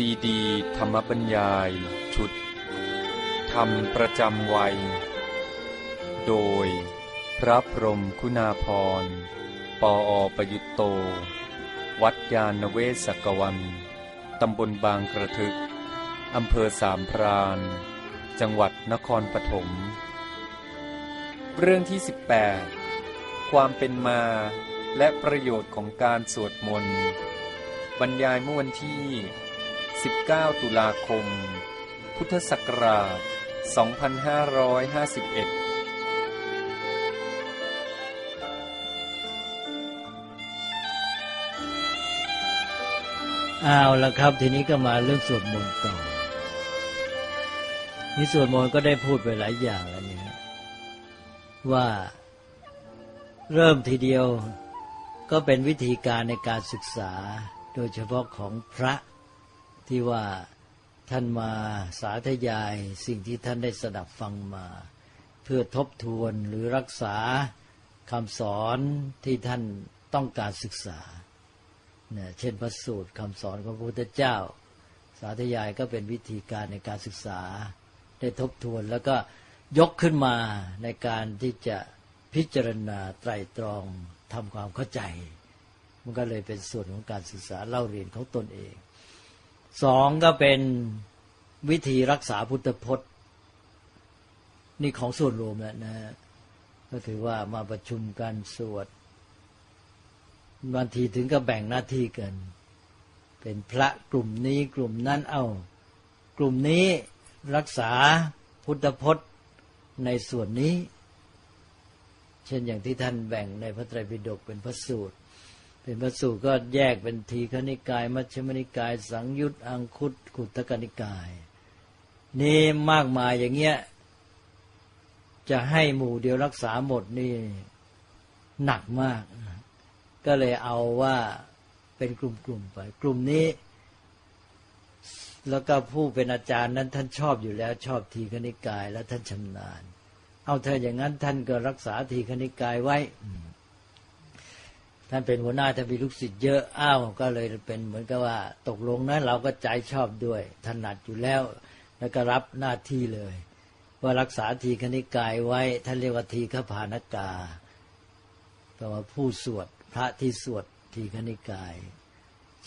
ซีดี ธรรมบรรยาย ชุด ธรรมประจำวัย โดย พระพรหมคุณาพร ปออประยุตโต วัดยาณเวศกวันตำบลบางกระทึก อำเภอสามพรานจังหวัดนครปฐม เรื่องที่ 18 ความเป็นมาและประโยชน์ของการสวดมนต์บรรยายเมื่อวันที่ 19 ตุลาคม พุทธศักราช 2551เอาละครับทีนี้ก็มาเรื่องสวดมนต์ต่อ นี่สวดมนต์ก็ได้พูดไปหลายอย่างแล้วเนี่ยว่าเริ่มทีเดียวก็เป็นวิธีการในการศึกษา โดยเฉพาะของพระ ที่ว่าท่านมาสาธยายสิ่งที่ท่านได้สดับฟังมา เพื่อทบทวนหรือรักษาคำสอนที่ท่านต้องการศึกษาเนี่ยเช่นพระสูตรคำสอนของพระพุทธเจ้า สาธยายก็เป็นวิธีการในการศึกษา ได้ทบทวนแล้วก็ยกขึ้นมาในการที่จะพิจารณาไตรตรองทำความเข้าใจ มันก็เลยเป็นส่วนของการศึกษาเล่าเรียนของตนเอง สองก็เป็นวิธีรักษาพุทธพจน์ นี่ของส่วนรวมแล้วนะฮะก็ถือว่ามาประชุมกันสวดบางทีถึงก็แบ่งหน้าที่กัน เป็นพระกลุ่มนี้กลุ่มนั้นเอา กลุ่มนี้รักษาพุทธพจน์ในส่วนนี้ เช่นอย่างที่ท่านแบ่งในพระไตรปิฎกเป็นพระสูตร เป็นพระสูตรก็แยกเป็นทีฆนิกาย มัชฌิมนิกาย สังยุตอังคุตขุตกนิกาย นี่มากมายอย่างเงี้ย จะให้หมู่เดียวรักษาหมดนี่หนักมาก ก็เลยเอาว่าเป็นกลุ่มๆไป กลุ่มนี้ แล้วก็ผู้เป็นอาจารย์นั้นท่านชอบอยู่แล้ว ชอบทีคณิกาย แล้วท่านชำนาญ เอาเธออย่างนั้นท่านก็รักษาทีคณิกายไว้ ท่านเป็นหัวหน้าท่านมีลูกศิษย์เยอะอ้าวก็เลยเป็นเหมือนกับว่าตกลงนะเราก็ใจชอบด้วย ถนัดอยู่แล้ว แล้วก็รับหน้าที่เลยว่ารักษาทีคณิกายไว้ท่านเรียกว่าทีฆพานกาแปลว่าผู้สวดพระที่สวดทีฆนิกาย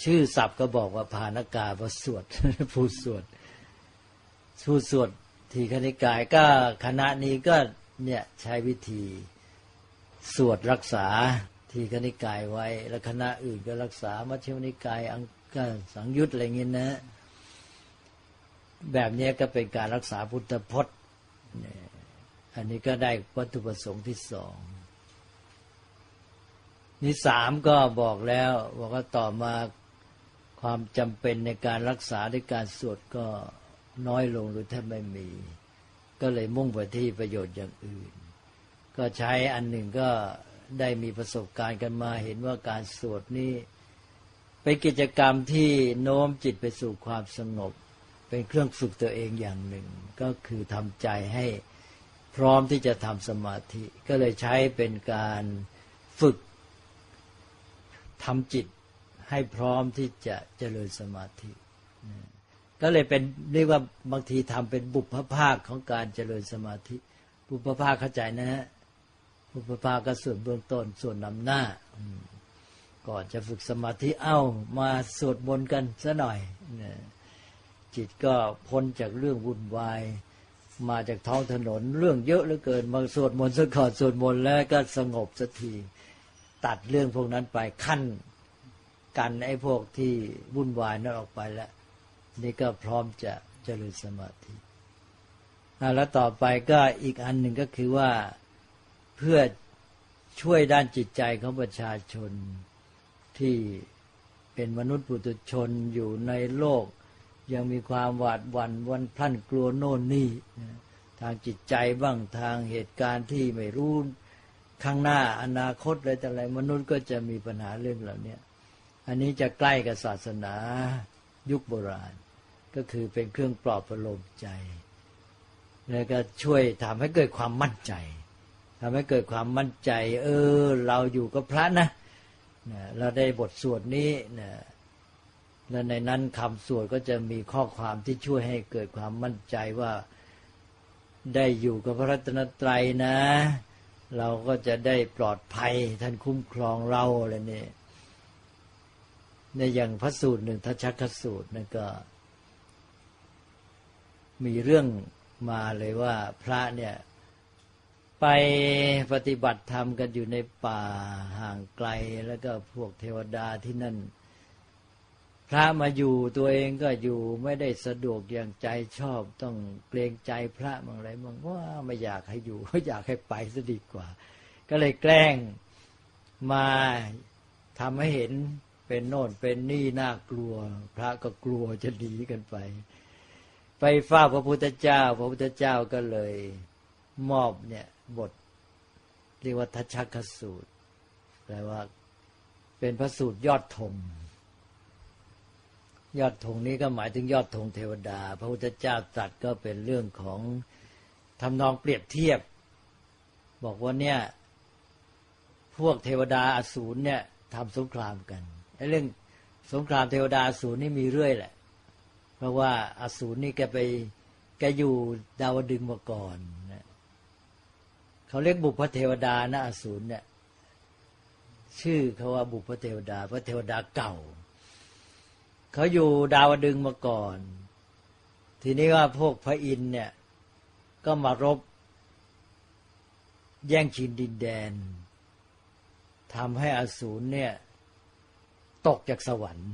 ชื่อศัพท์ก็บอกว่าพานกาว่าสวดผู้สวดผู้สวดทีฆนิกายก็คณะนี้ก็เนี่ยใช้วิธี สวดรักษา ทีฆนิกายไว้ แล้วคณะอื่นก็รักษามัชฌิมนิกายอังก็สังยุตอะไรเงี้ยนะ แบบเนี้ยก็เป็นการรักษาพุทธพจน์เนี่ยอันนี้ก็ได้วัตถุประสงค์ที่สองนี่สามก็บอกแล้วบอกว่าต่อมาความจำเป็นในการรักษาด้วยการสวดก็น้อยลงหรือแทบไม่มี ก็เลยมุ่งไปที่ประโยชน์อย่างอื่น ก็ใช้อันหนึ่งก็ ได้มีประสบการณ์กันมาเห็นว่าการสวดนี้เป็นกิจกรรมที่โน้มจิตไปสู่ความสงบ เป็นเครื่องฝึกตัวเองอย่างหนึ่ง ก็คือทำใจให้พร้อมที่จะทำสมาธิ ก็เลยใช้เป็นการฝึกทำจิตให้พร้อมที่จะเจริญสมาธิก็เลยเป็นเรียกว่าบางทีทำเป็นบุพภาคของการเจริญสมาธิ บุพภาคเข้าใจนะฮะ บุพภากส่วนเบื้องต้นส่วนนำหน้า ก่อนจะฝึกสมาธิเอ้ามาสวดมนต์กันซะหน่อย จิตก็พ้นจากเรื่องวุ่นวาย มาจากท้องถนนเรื่องเยอะเหลือเกินมาสวดมนต์ซะก่อนสวดมนต์แล้วก็สงบสักทีตัดเรื่องพวกนั้นไปขั้นกันไอ้พวกที่วุ่นวายนั้นออกไปแล้ว นี่ก็พร้อมจะเจริญสมาธิอะแล้วต่อไปก็อีกอันหนึ่งก็คือว่า เพื่อช่วยด้านจิตใจของประชาชนที่เป็นมนุษย์ปุถุชนอยู่ในโลก ยังมีความหวาดหวั่นวันพลันกลัวโน่นนี่ทางจิตใจบ้างทางเหตุการณ์ที่ไม่รู้ข้างหน้าอนาคตอะไรแต่อะไรมนุษย์ก็จะมีปัญหาเรื่องเหล่านี้อันนี้จะใกล้กับศาสนายุคโบราณ ก็คือเป็นเครื่องปลอบประโลมใจ แล้วก็ช่วยทำให้เกิดความมั่นใจ ทำให้เกิดความมั่นใจ เออ เราอยู่กับพระนะนะเราได้บทสวดนี้นะและในนั้นคำสวดก็จะมีข้อความที่ช่วยให้เกิดความมั่นใจว่าได้อยู่กับพระรัตนตรัยนะ เราก็จะได้ปลอดภัยท่านคุ้มครองเราอะไรนี่ในอย่างพระสูตรหนึ่งทัชชคสูตรนั่นก็ มีเรื่องมาเลยว่าพระเนี่ย ไปปฏิบัติธรรมกันอยู่ในป่าห่างไกลแล้วก็พวกเทวดาที่นั่น พระมาอยู่ตัวเองก็อยู่ไม่ได้สะดวกอย่างใจชอบต้องเกรงใจพระบางอะไรบางว่าไม่อยากให้อยู่อยากให้ไปซะดีกว่า ก็เลยแกล้งมาทำให้เห็นเป็นโน่นเป็นนี่น่ากลัว พระก็กลัวจะหนีกันไป ไปเฝ้าพระพุทธเจ้า พระพุทธเจ้าก็เลย มอบเนี่ย บท เรียกว่าทัชชคสูตร แปลว่า เป็นพระสูตรยอดธงยอดธงนี้ก็หมายถึงยอดธงเทวดา พระพุทธเจ้าตรัสก็เป็นเรื่องของทำนองเปรียบเทียบ บอกว่าเนี่ย พวกเทวดาอสูรเนี่ยทำสงครามกันไอ้เรื่องสงครามเทวดาอสูรนี่มีเรื่อยแหละ เพราะว่าอสูรนี่แกไปแกอยู่ดาวดึงมาก่อน เขาเรียกบุพเทวดานะอสูรเนี่ย ชื่อเขาว่าบุพเทวดา พระเทวดาเก่า เขาอยู่ดาวดึงมาก่อน ทีนี้ว่าพวกพระอินเนี่ย ก็มารบ แย่งชิงดินแดนทำให้อสูรเนี่ย ตกจากสวรรค์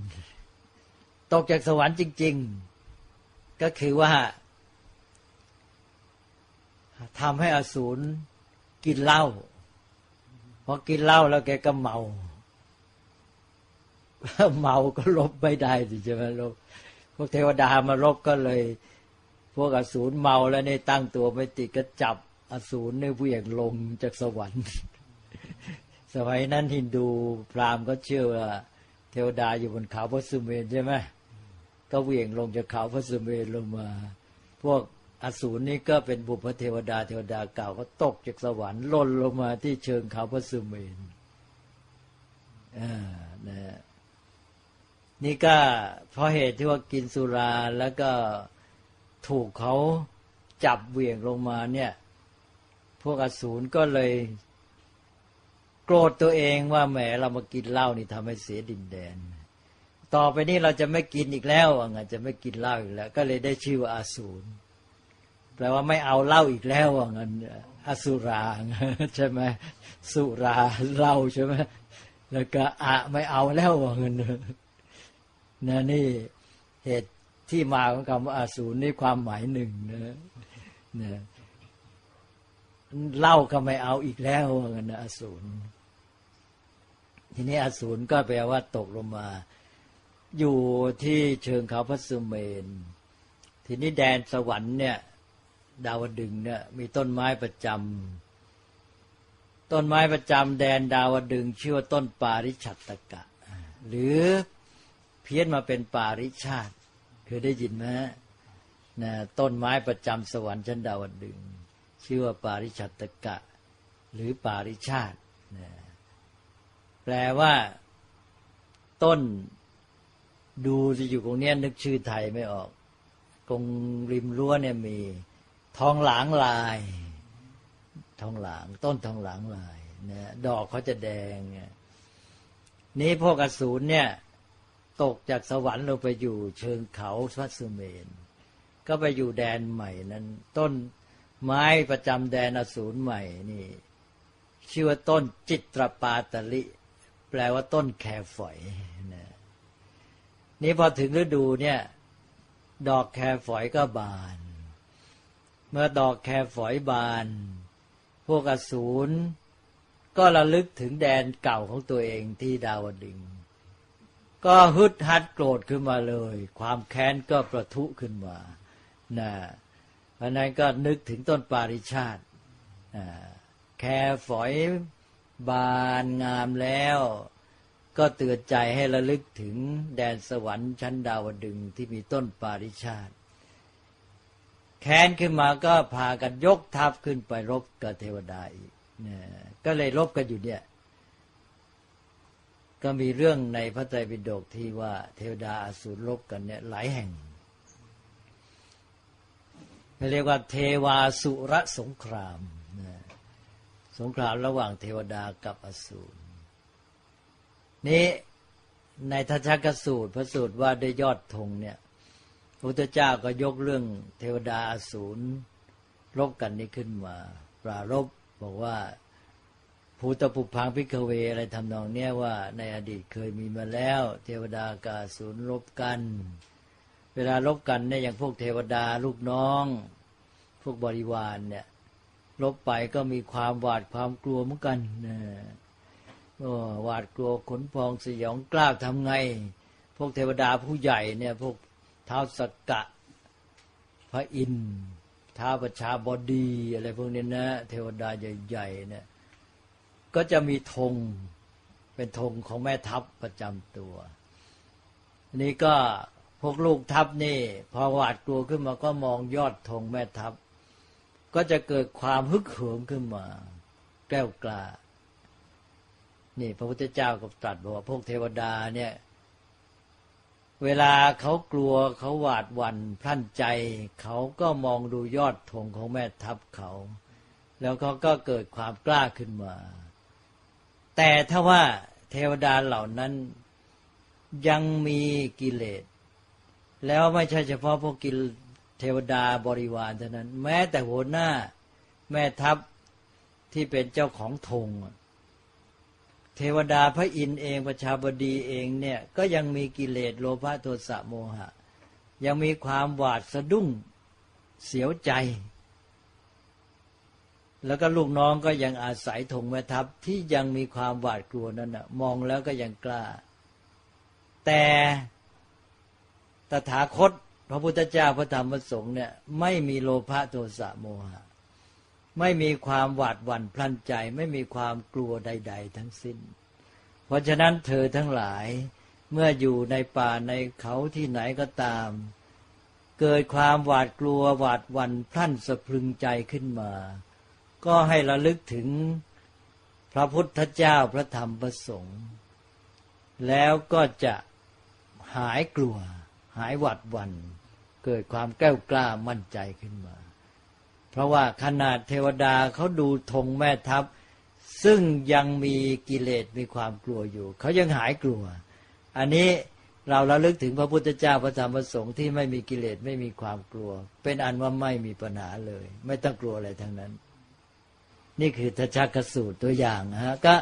ตกจากสวรรค์จริง ๆ ก็คือว่าทำให้อสูร กินเหล้าพอกินเหล้าแล้วแกก็เมา เมาก็ลบไม่ได้สิใช่ไหมลบพวกเทวดามารบก็เลย พวกอสูรเมาแล้วในตั้งตัวไม่ติดก็จับอสูรในเวี่ยงลงจากสวรรค์ สมัยนั้นฮินดูพราหมณ์ก็เชื่อว่าเทวดาอยู่บนเขาพระสุเมนใช่ไหมก็เวี่ยงลงจากเขาพระสุเมนลงมา พวก อสูรนี่ก็เป็นบุพเทวดาเทวดาเก่าก็ตกจากสวรรค์ล่นลงมาที่เชิงเขาพระสุเมนอ่านะฮะนี่ก็เพราะเหตุที่ว่ากินสุราแล้วก็ถูกเขาจับเหวี่ยงลงมาเนี่ย พวกอสูรก็เลย โกรธตัวเองว่าแหมเรามากินเหล้านี่ทำให้เสียดินแดน ต่อไปนี้เราจะไม่กินอีกแล้วว่างั้นจะไม่กินเหล้าอีกแล้ว ก็เลยได้ชื่อว่าอาสูร แปลว่าไม่เอาเหล้าอีกแล้วว่างั้นอสุราใช่ไหมสุราเหล้าใช่ไหมแล้วก็อะไม่เอาแล้วว่างั้นนะนี่เหตุที่มาของคำว่าอสูรนี่ความหมายหนึ่งนะนะเหล้าก็ไม่เอาอีกแล้วว่างั้นอสูรทีนี้อสูรก็แปลว่าตกลงมา อยู่ที่เชิงเขาพระสุเมน ทีนี้แดนสวรรค์เนี่ย ดาวดึงเนี่ยมีต้นไม้ประจำต้นไม้ประจำแดนดาวดึงชื่อว่าต้นปาริชัตตกะ หรือเพี้ยนมาเป็นปาริชาติเคยได้ยินไหมนะต้นไม้ประจำสวรรค์ชั้นดาวดึงชื่อว่าปาริชัตตกะ หรือปาริชาตินะแปลว่า ต้นดูจะอยู่ตรงนี้นึกชื่อไทยไม่ออกตรงริมรั้วเนี่ยมี ทองหลางลาย ทองหลางต้นทองหลางลายนะดอกเขาจะแดงเนี่ยนี่พวกอสูรเนี่ย ตกจากสวรรค์ลงไปอยู่เชิงเขาพระสุเมน ก็ไปอยู่แดนใหม่นั้น ต้นไม้ประจำแดนอสูรใหม่นี่ชื่อว่าต้นจิตรปาตลิ แปลว่าต้นแคฝอยนะนี่พอถึงฤดูเนี่ย ดอกแคฝอยก็บาน เมื่อดอกแคฝอยบาน พวกอสูรก็ระลึกถึงแดนเก่าของตัวเองที่ดาวดึง ก็ฮึดฮัดโกรธขึ้นมาเลย ความแค้นก็ประทุขึ้นมานะเพราะนั้นก็นึกถึงต้นปาริชาติแคฝอยบานงามแล้ว ก็เตือนใจให้ระลึกถึงแดนสวรรค์ชั้นดาวดึงที่มีต้นปาริชาติ แค้นขึ้นมาก็พากันยกทัพขึ้นไปรบกับเทวดาอีกนะก็เลยรบกันอยู่เนี่ย ก็มีเรื่องในพระไตรปิฎกที่ว่าเทวดาอสูรลบกันเนี่ยหลายแห่งเรียกว่าเทวาสุรสงครามนะสงครามระหว่างเทวดากับอสูรนี้ในทัชกสูตรพระสูตรว่าด้วยยอดธงเนี่ย พระพุทธเจ้าก็ยกเรื่องเทวดาอสูรรบกันนี้ขึ้นมา ปรารบบอกว่าภูตปุพังพิกเวอะไรทำนองเนี้ยว่าในอดีตเคยมีมาแล้ว เทวดากับอสูรรบกัน เวลารบกันเนี่ยอย่างพวกเทวดาลูกน้อง พวกบริวารเนี่ยรบไปก็มีความหวาดความกลัวเหมือนกันนะก็หวาดกลัวขนพองสยองกล้าวทำไง พวกเทวดาผู้ใหญ่เนี่ยพวก ท้าวสกกะ พระอินทร์ท้าวประชาบดี อะไรพวกนี้นะ เทวดาใหญ่ๆเนี่ยก็จะมีธงเป็นธงของแม่ทัพประจำตัว นี่ก็พวกลูกทัพนี่ พอหวาดกลัวขึ้นมาก็มองยอดธงแม่ทัพ ก็จะเกิดความฮึกเหิมขึ้นมา แก้วกล้านี่พระพุทธเจ้าก็ตรัสบอกว่าพวกเทวดาเนี่ย เวลาเขากลัวเขาหวาดหวั่นพลั่นใจ เขาก็มองดูยอดธงของแม่ทัพเขา แล้วเขาก็เกิดความกล้าขึ้นมา แต่ถ้าว่าเทวดาเหล่านั้นยังมีกิเลส แล้วไม่ใช่เฉพาะพวกกิลเทวดาบริวารเท่านั้น แม้แต่หัวหน้าแม่ทัพที่เป็นเจ้าของธงอะ เทวดาพระอินทร์เองประชาบดีเองเนี่ยก็ยังมีกิเลสโลภะโทสะโมหะ ยังมีความหวาดสะดุ้งเสียวใจ แล้วก็ลูกน้องก็ยังอาศัยธงแม่ทัพที่ยังมีความหวาดกลัวนั่นนะมองแล้วก็ยังกล้า แต่ตถาคต พระพุทธเจ้าพระธรรมพระสงฆ์เนี่ยไม่มีโลภะโทสะโมหะ ไม่มีความหวาดหวั่นพลันใจ ไม่มีความกลัวใด ๆ ทั้งสิ้น เพราะฉะนั้นเธอทั้งหลายเมื่ออยู่ในป่าในเขาที่ไหนก็ตาม เกิดความหวาดกลัวหวาดหวั่นพลันสะพรึงใจขึ้นมา ก็ให้ระลึกถึงพระพุทธเจ้าพระธรรมพระสงฆ์แล้วก็จะหายกลัว หายหวาดหวัน่นเกิดความแก้วกล้ามั่นใจขึ้นมา เพราะว่าขนาดเทวดาเขาดูธงแม่ทัพ ซึ่งยังมีกิเลสมีความกลัวอยู่ เขายังหายกลัว อันนี้เราระลึกถึงพระพุทธเจ้าพระธรรมพระสงฆ์ที่ไม่มีกิเลสไม่มีความกลัว เป็นอันว่าไม่มีปัญหาเลย ไม่ต้องกลัวอะไรทั้งนั้น นี่คือทัชชกสูตรตัวอย่างฮะก็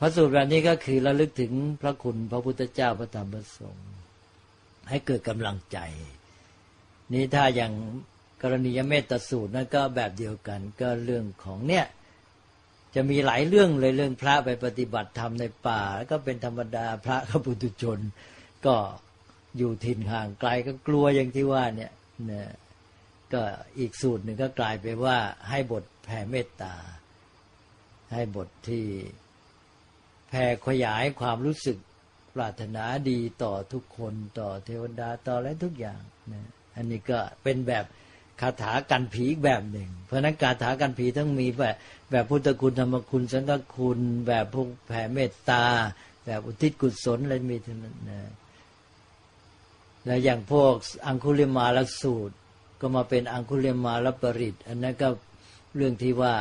พระสูตรแบบนี้ก็คือระลึกถึงพระคุณพระพุทธเจ้าพระธรรมพระสงฆ์ให้เกิดกำลังใจ นี่ถ้าอย่าง กรณียเมตตาสูตรนั้นก็แบบเดียวกัน ก็เรื่องของเนี่ยจะมีหลายเรื่องเลยเรื่องพระไปปฏิบัติธรรมในป่า แล้วก็เป็นธรรมดาพระกับปุถุชน ก็อยู่ถิ่นห่างไกลก็กลัวอย่างที่ว่าเนี่ยนะก็อีกสูตรหนึ่งก็กลายไปว่าให้บทแผ่เมตตา ให้บทที่แผ่ขยายความรู้สึกปรารถนาดีต่อทุกคนต่อเทวดาต่ออะไรทุกอย่างนะอันนี้ก็เป็นแบบ คาถากันผีอีกแบบหนึ่ง เพราะนั้นคาถากันผีต้องมีแบบแบบพุทธคุณธรรมคุณสังฆคุณ แบบพวกแผ่เมตตา แบบอุทิศกุศลอะไรมีทั้งนั้นนะแล้วอย่างพวกอังคุลิมาลสูตร ก็มาเป็นอังคุลิมาลปริตอันนั้นก็เรื่องที่ว่า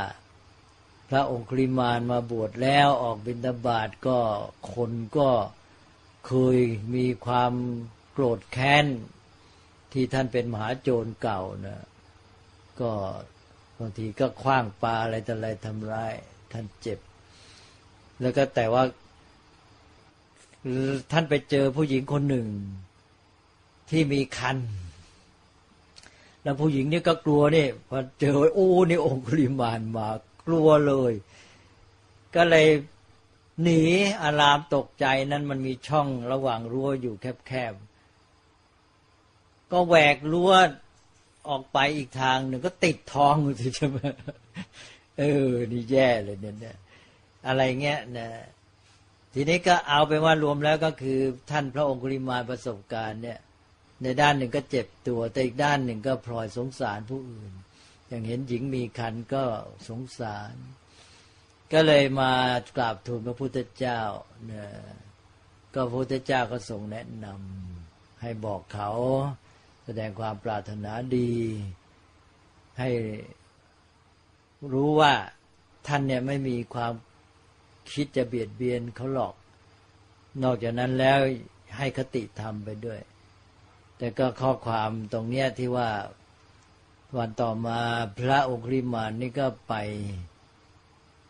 พระองคุลิมานมาบวชแล้วออกบิณฑบาตก็คนก็เคยมีความโกรธแค้น ที่ท่านเป็นมหาโจรเก่านะก็บางทีก็คว้างปลาอะไรต่ออะไรทำร้าย ท่านเจ็บ แล้วก็แต่ว่า ท่านไปเจอผู้หญิงคนหนึ่ง ที่มีคัน แล้วผู้หญิงนี่ก็กลัวนี่พอเจอโอ้นี่องคุลิมานมากลัวเลย ก็เลยหนีอารามตกใจนั้นมันมีช่องระหว่างรั้วอยู่แคบๆ ก็แหวกรั้วออกไปอีกทางหนึ่งก็ติดท้องสิใช่ไหมเออ นี่แย่เลยเนี่ยอะไรเงี้ยนะทีนี้ก็เอาไปว่ารวมแล้วก็คือท่านพระองคุลิมานประสบการณ์เนี่ย ในด้านหนึ่งก็เจ็บตัว แต่อีกด้านหนึ่งก็พลอยสงสารผู้อื่น อย่างเห็นหญิงมีคันก็สงสาร ก็เลยมากราบทูลพระพุทธเจ้าเนี่ยก็พระพุทธเจ้าก็ทรงแนะนำให้บอกเขา แสดงความปรารถนาดี ให้รู้ว่าท่านเนี่ยไม่มีความคิดจะเบียดเบียนเขาหรอก นอกจากนั้นแล้วให้คติธรรมไปด้วย แต่ก็ข้อความตรงเนี้ยที่ว่าวันต่อมาพระองคุลิมานนี่ก็ไป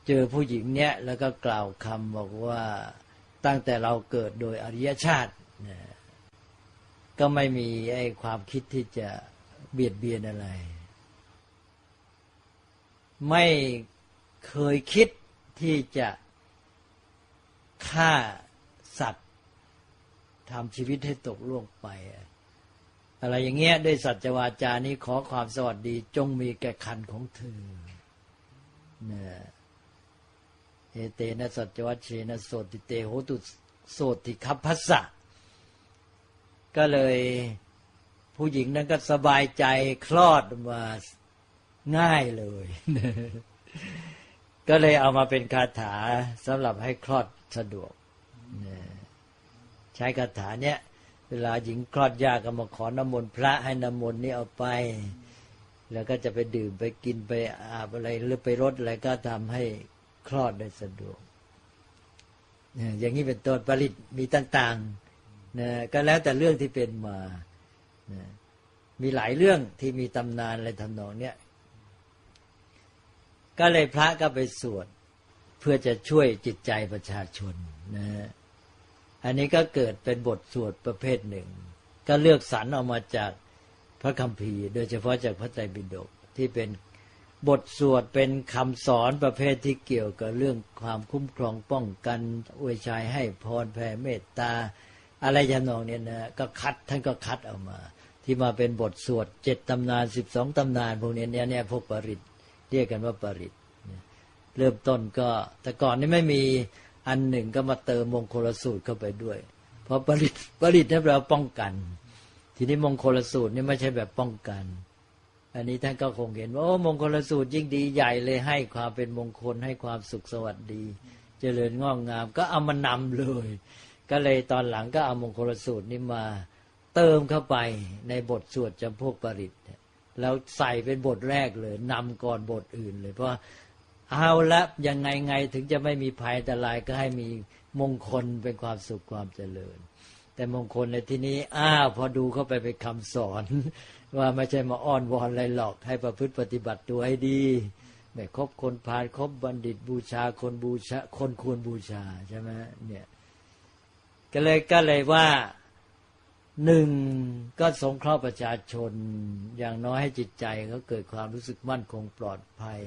เจอผู้หญิงเนี้ยแล้วก็กล่าวคำบอกว่าตั้งแต่เราเกิดโดยอริยชาตินะ ก็ไม่มีไอ้ความคิดที่จะเบียดเบียนอะไร ไม่เคยคิดที่จะฆ่าสัตว์ทำชีวิตให้ตกล่วงไป อะไรอย่างเงี้ยด้วยสัจวาจานี้ขอความสวัสดีจงมีแก่คันของเธอเนี่ยเอเตนะสัจวัชเชนะโสติเตโหตุโสติคัพพัสสะ ก็เลยผู้หญิงนั้นก็สบายใจคลอดมาง่ายเลย ก็เลยเอามาเป็นคาถาสำหรับให้คลอดสะดวก ใช้คาถาเนี้ยเวลาหญิงคลอดยากก็มาขอน้ำมนต์พระให้น้ำมนต์นี้เอาไป แล้วก็จะไปดื่มไปกินไปอาบอะไรหรือไปรดอะไรก็ทำให้คลอดได้สะดวก อย่างนี้เป็นต้นผลิตมีต่าง ๆ นะก็แล้วแต่เรื่องที่เป็นมานะมีหลายเรื่องที่มีตำนานอะไรทำนองเนี้ยก็เลยพระก็ไปสวดเพื่อจะช่วยจิตใจประชาชนนะฮะอันนี้ก็เกิดเป็นบทสวดประเภทหนึ่ง ก็เลือกสรรออกมาจากพระคัมภีร์ โดยเฉพาะจากพระไตรปิฎกที่เป็นบทสวดเป็นคำสอนประเภทที่เกี่ยวกับเรื่องความคุ้มครองป้องกันอวยชัยให้พรแผ่เมตตา อะไรทำนองเนี้ยนะก็คัดท่านก็คัดออกมา ที่มาเป็นบทสวดเจ็ดตำนานสิบสองตำนานพวกนี้เนี่ยเนี่ยพวกปริตเรียกกันว่าปริตเริ่มต้นก็แต่ก่อนนี่ไม่มีอันหนึ่งก็มาเติมมงคลสูตรเข้าไปด้วย เพราะปริตปริตนั่นแปลว่าป้องกัน ทีนี้มงคลสูตรนี่ไม่ใช่แบบป้องกัน อันนี้ท่านก็คงเห็นว่าโอ้มงคลสูตรยิ่งดีใหญ่เลยให้ความเป็นมงคลให้ความสุขสวัสดี เจริญงอกงาม ก็เอามานำเลย ก็เลยตอนหลังก็เอามงคลสูตรนี้มาเติมเข้าไปในบทสวดจำพวกปริตแล้วใส่เป็นบทแรกเลยนำก่อนบทอื่นเลย เพราะเอาละยังไงไงถึงจะไม่มีภัยอันตรายก็ให้มีมงคลเป็นความสุขความเจริญ แต่มงคลในที่นี้อ้าวพอดูเข้าไปเป็นคำสอน ว่าไม่ใช่มาอ้อนวอนอะไรหรอกให้ประพฤติปฏิบัติตัวให้ดีไม่คบคนพาลคบบัณฑิตบูชาคนบูชาคนควรบูชาใช่ไหมเนี่ย ก็เลยก็เลยว่าหนึ่งก็สงเคราะห์ประชาชน อย่างน้อยให้จิตใจเขาเกิดความรู้สึกมั่นคงปลอดภัย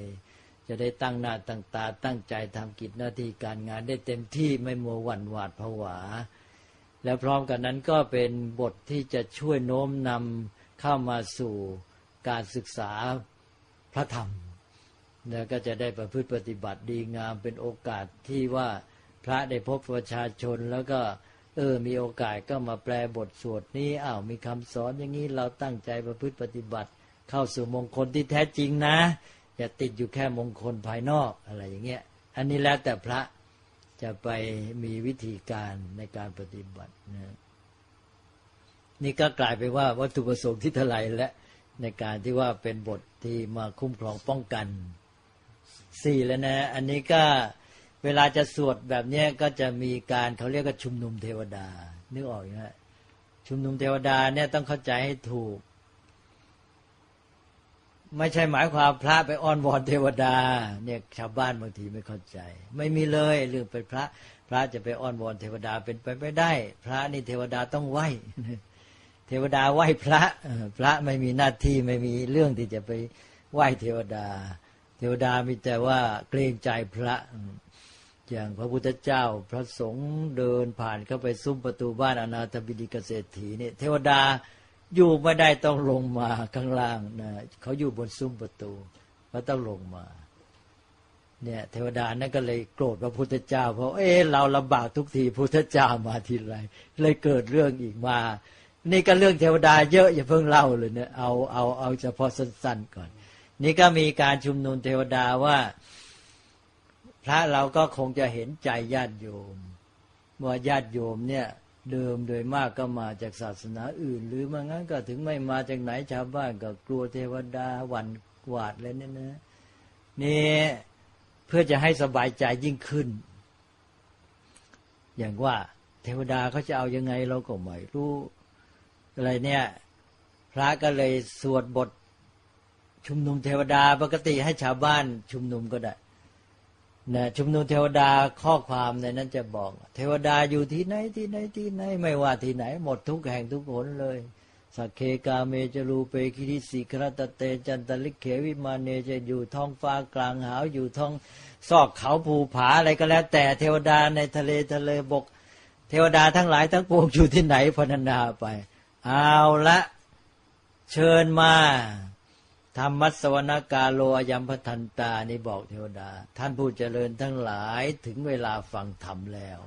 จะได้ตั้งหน้าตั้งตา ตั้งใจทำกิจหน้าที่การงานได้เต็มที่ไม่มัวหวั่นหวาดผวา แล้วพร้อมกันนั้นก็เป็นบทที่จะช่วยโน้มนำเข้ามาสู่การศึกษาพระธรรม แล้วก็จะได้ประพฤติปฏิบัติดีงามเป็นโอกาสที่ว่าพระได้พบประชาชนแล้วก็ เออ มีโอกาสก็มาแปลบทสวดนี้อ้าวมีคำสอนอย่างนี้เราตั้งใจประพฤติปฏิบัติ เข้าสู่มงคลที่แท้จริงนะ อย่าติดอยู่แค่มงคลภายนอกอะไรอย่างเงี้ย อันนี้แล้วแต่พระจะไปมีวิธีการในการปฏิบัตินะนี่ก็กลายไปนว่าวัตถุประสงค์ที่เท่าไรและในการที่ว่าเป็นบทที่มาคุ้มครองป้องกันสี่แล้วนะ อันนี้ก็ เวลาจะสวดแบบเนี้ยก็จะมีการเขาเรียกว่าชุมนุมเทวดา นึกออกไหมฮะชุมนุมเทวดาเนี่ยต้องเข้าใจให้ถูก ไม่ใช่หมายความพระไปอ้อนวอนเทวดา เนี่ยชาวบ้านบางทีไม่เข้าใจ ไม่มีเลยเรื่อเป็นพระ พระจะไปอ้อนวอนเทวดาเป็นไปไม่ได้ พระนี่เทวดาต้องไหวเทวดาไหวพระพระไม่มีหน้าที่ไม่มีเรื่องที่จะไปไหวเทวดา เทวดามีแต่ว่าเกรงใจพระ อย่างพระพุทธเจ้าพระสงฆ์เดินผ่านเข้าไปซุ้มประตูบ้านอนาถบิดิกเศรษฐีเนี่ยเทวดาอยู่ไม่ได้ต้องลงมาข้างล่างนะเขาอยู่บนซุ้มประตูเขาต้องลงมาเนี่ยเทวดานั่นก็เลยโกรธพระพุทธเจ้า เพราะเอ๊เราลำบากทุกทีพุทธเจ้ามาทีไรเลยเกิดเรื่องอีกมา นี่ก็เรื่องเทวดาเยอะอย่าเพิ่งเล่าเลยเนี่ยเอาเอาเอาเฉพาะสั้นๆก่อน นี่ก็มีการชุมนุมเทวดาว่า ระเราก็คงจะเห็นใจญาติโยม ว่าญาติโยมเนี่ยเดิมโดยมากก็มาจากศาสนาอื่น หรือมางั้นก็ถึงไม่มาจากไหนชาวบ้านก็กลัวเทวดาหวั่นหวาดเลยเนี่ยนะนี่เพื่อจะให้สบายใจยิ่งขึ้น อย่างว่าเทวดาเขาจะเอายังไงเราก็ไม่รู้อะไรเนี่ย พระก็เลยสวดบทชุมนุมเทวดาปกติให้ชาวบ้านชุมนุมก็ได้ นะชุมนุมเทวดาข้อความในนั้นจะบอก เทวดาอยู่ที่ไหนที่ไหนที่ไหน ไม่ว่าที่ไหน หมดทุกแห่งทุกหนเลยสักเคกาเมจรูเปคิริสิครตเตจันตลิกเขวิมาเนจะอยู่ท้องฟ้ากลางหาวอยู่ท้องซอกเขาภูผาอะไรก็แล้ว แต่เทวดาในทะเลทะเลบก เทวดาทั้งหลายทั้งปวงอยู่ที่ไหนพรรณนาไป เอาละเชิญมา ธรรมัสวรกาโลอยัมพทันตานี่บอกเทวดา ท่านผู้เจริญทั้งหลายถึงเวลาฟังธรรมแล้ว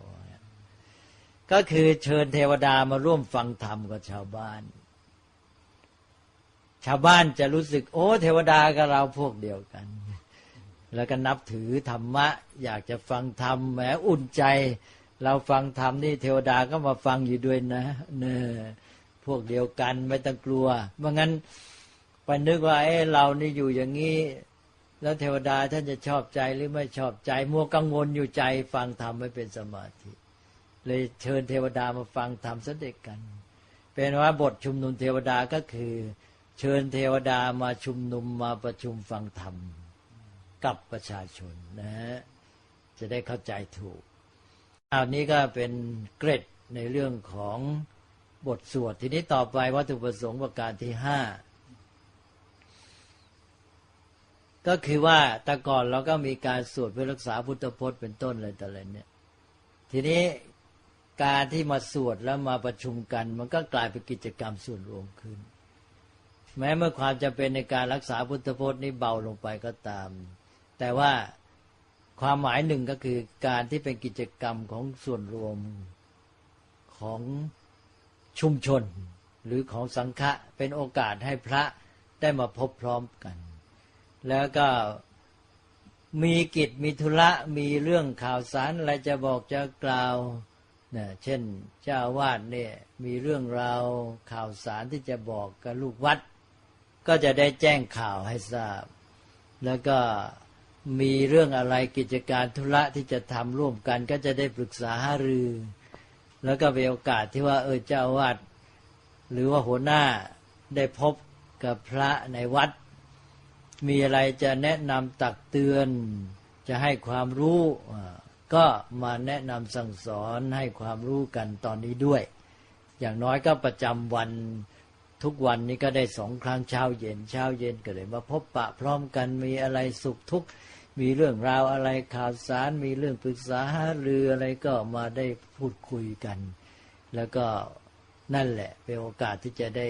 ก็คือเชิญเทวดามาร่วมฟังธรรมกับชาวบ้าน ชาวบ้านจะรู้สึก โอ้ เทวดากับเราพวกเดียวกัน แล้วก็นับถือธรรมะ อยากจะฟังธรรมแหมอุ่นใจ เราฟังธรรมนี่เทวดาก็มาฟังอยู่ด้วยนะ เนอพวกเดียวกันไม่ต้องกลัวเมื่องั้น ไปนึกว่าเอ้เรานี่อยู่อย่างนี้ แล้วเทวดาท่านจะชอบใจหรือไม่ชอบใจ มัวกังวลอยู่ใจฟังธรรมไม่เป็นสมาธิ เลยเชิญเทวดามาฟังธรรมเสด็จกัน เป็นว่าบทชุมนุมเทวดาก็คือ เชิญเทวดามาชุมนุมมาประชุมฟังธรรมกับประชาชนนะฮะจะได้เข้าใจถูกอันนี้ก็เป็นเกร็ดในเรื่องของบทสวด ทีนี้ต่อไปวัตถุประสงค์ประการที่ห้า ก็คือว่าแต่ก่อนเราก็มีการสวดเพื่อรักษาพุทธพจน์เป็นต้นอะไรต่ออะไรเนี่ย ทีนี้การที่มาสวดแล้วมาประชุมกัน มันก็กลายเป็นกิจกรรมส่วนรวมขึ้น แม้เมื่อความจำเป็นในการรักษาพุทธพจน์นี้เบาลงไปก็ตาม แต่ว่าความหมายหนึ่งก็คือการที่เป็นกิจกรรมของส่วนรวมของชุมชน หรือของสังฆะเป็นโอกาสให้พระได้มาพบพร้อมกัน แล้วก็มีกิจมีธุระมีเรื่องข่าวสารอะไรจะบอกจะกล่าวนะเช่นเจ้าวาดเนี่ยมีเรื่องราวข่าวสารที่จะบอกกับลูกวัด ก็จะได้แจ้งข่าวให้ทราบ แล้วก็มีเรื่องอะไรกิจการธุระที่จะทำร่วมกัน ก็จะได้ปรึกษาหารือ แล้วก็เป็นโอกาสที่ว่าเออเจ้าวาดหรือว่าหัวหน้าได้พบกับพระในวัด มีอะไรจะแนะนำตักเตือน จะให้ความรู้ ก็มาแนะนำสั่งสอนให้ความรู้กันตอนนี้ด้วย อย่างน้อยก็ประจำวันทุกวันนี้ก็ได้สองครั้งเช้าเย็นเช้าเย็นก็เลยมาพบปะพร้อมกันมีอะไรสุขทุกข์มีเรื่องราวอะไรข่าวสาร มีเรื่องปรึกษาหารืออะไรก็มาได้พูดคุยกัน แล้วก็นั่นแหละเป็นโอกาสที่จะได้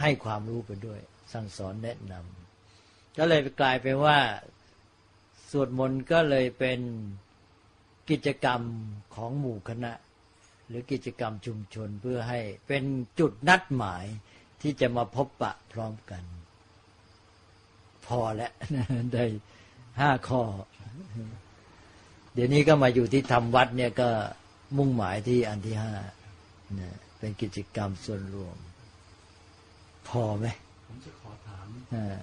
ให้ความรู้ไปด้วย สั่งสอนแนะนำ ก็เลยกลายเป็นว่าสวดมนต์ก็เลยเป็นกิจกรรมของหมู่คณะ หรือกิจกรรมชุมชนเพื่อให้เป็นจุดนัดหมายที่จะมาพบปะพร้อมกัน พอแล้วได้ห้าข้อ เดี๋ยวนี้ก็มาอยู่ที่ทำวัดเนี่ยก็มุ่งหมายที่อันที่ห้านะเป็นกิจกรรมส่วนรวม พอไหมผมจะขอถามอ่า